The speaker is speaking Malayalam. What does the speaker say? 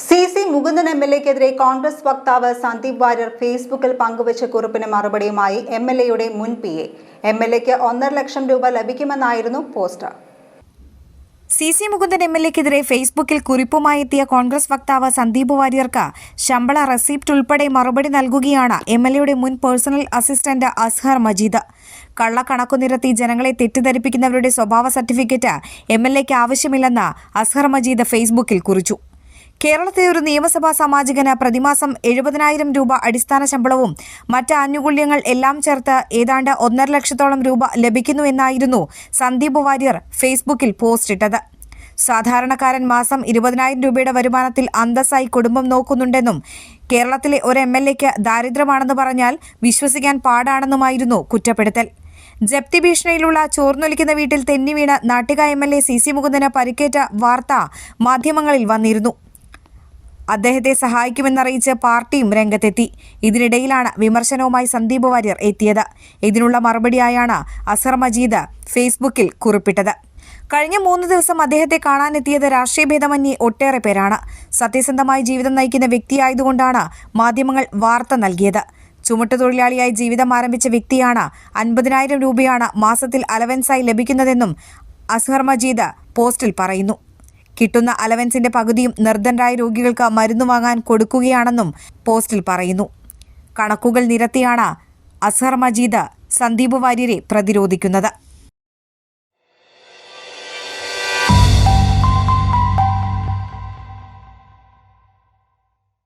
C C Mukundan M L എക്കെതിരെ Congress വക്താവ് സന്ദീപ് വാര്യർ ഫേസ്ബുക്കിൽ പങ്കുവച്ച കുറിപ്പിന് മറുപടിയുമായി എം എൽ എയുടെ മുൻ പി എ. എം എൽ എക്ക് ഒന്നര ലക്ഷം രൂപ ലഭിക്കുമെന്നായിരുന്നു poster. C C Mukundan M L എക്കെതിരെ ഫേസ്ബുക്കിൽ കുറിപ്പുമായി എത്തിയ കോൺഗ്രസ് വക്താവ് സന്ദീപ് വാര്യർക്ക് ശമ്പള റെസിപ്റ്റ് ഉൾപ്പെടെ മറുപടി നൽകുകയാണ് എം എൽ എയുടെ മുൻ പേഴ്സണൽ അസിസ്റ്റന്റ് അസ്ഹർ മജീദ്. കള്ളക്കണക്കു നിരത്തി ജനങ്ങളെ തെറ്റിദ്ധരിപ്പിക്കുന്നവരുടെ സ്വഭാവ സർട്ടിഫിക്കറ്റ് എം എൽ എക്ക് ആവശ്യമില്ലെന്ന് അസ്ഹർ മജീദ് ഫേസ്ബുക്കിൽ കുറിച്ചു. കേരളത്തിലെ ഒരു നിയമസഭാ സാമാജികന് പ്രതിമാസം എഴുപതിനായിരം രൂപ അടിസ്ഥാന ശമ്പളവും മറ്റ് ആനുകൂല്യങ്ങൾ എല്ലാം ചേർത്ത് ഏതാണ്ട് ഒന്നര ലക്ഷത്തോളം രൂപ ലഭിക്കുന്നുവെന്നായിരുന്നു സന്ദീപ് വാര്യർ ഫേസ്ബുക്കിൽ പോസ്റ്റ് ഇട്ടത്. സാധാരണക്കാരൻ മാസം ഇരുപതിനായിരം രൂപയുടെ വരുമാനത്തിൽ അന്തസ്സായി കുടുംബം നോക്കുന്നുണ്ടെന്നും കേരളത്തിലെ ഒരു എം എൽ എക്ക് ദാരിദ്ര്യമാണെന്ന് പറഞ്ഞാൽ വിശ്വസിക്കാൻ പാടാണെന്നുമായിരുന്നു കുറ്റപ്പെടുത്തൽ. ജപ്തി ഭീഷണിയിലുള്ള ചോർന്നൊലിക്കുന്ന വീട്ടിൽ തെന്നിവീണ് Nattika M L A C C Mukundan പരിക്കേറ്റ വാർത്ത മാധ്യമങ്ങളിൽ വന്നിരുന്നു. അദ്ദേഹത്തെ സഹായിക്കുമെന്നറിയിച്ച് പാർട്ടിയും രംഗത്തെത്തി. ഇതിനിടയിലാണ് വിമർശനവുമായി സന്ദീപ് വാര്യർ എത്തിയത്. ഇതിനുള്ള മറുപടിയായാണ് അസർ മജീദ് ഫേസ്ബുക്കിൽ കുറിപ്പിട്ടത്. കഴിഞ്ഞ മൂന്ന് ദിവസം അദ്ദേഹത്തെ കാണാനെത്തിയത് രാഷ്ട്രീയ ഭേദമന്യേ ഒട്ടേറെ പേരാണ്. സത്യസന്ധമായി ജീവിതം നയിക്കുന്ന വ്യക്തിയായതുകൊണ്ടാണ് മാധ്യമങ്ങൾ വാർത്ത നൽകിയത്. ചുമട്ടുതൊഴിലാളിയായി ജീവിതം ആരംഭിച്ച വ്യക്തിയാണ് അൻപതിനായിരം രൂപയാണ് മാസത്തിൽ അലവൻസായി ലഭിക്കുന്നതെന്നും അസ്ഹർ മജീദ് പോസ്റ്റിൽ പറയുന്നു. കിട്ടുന്ന അലവൻസിന്റെ പകുതിയും നിർദ്ധനരായ രോഗികൾക്ക് മരുന്ന് വാങ്ങാൻ കൊടുക്കുകയാണെന്നും പോസ്റ്റിൽ പറയുന്നു. കണക്കുകൾ നിരത്തിയാണ് അസ്ഹർ മജീദ് സന്ദീപ് വാര്യരെ പ്രതിരോധിക്കുന്നത്.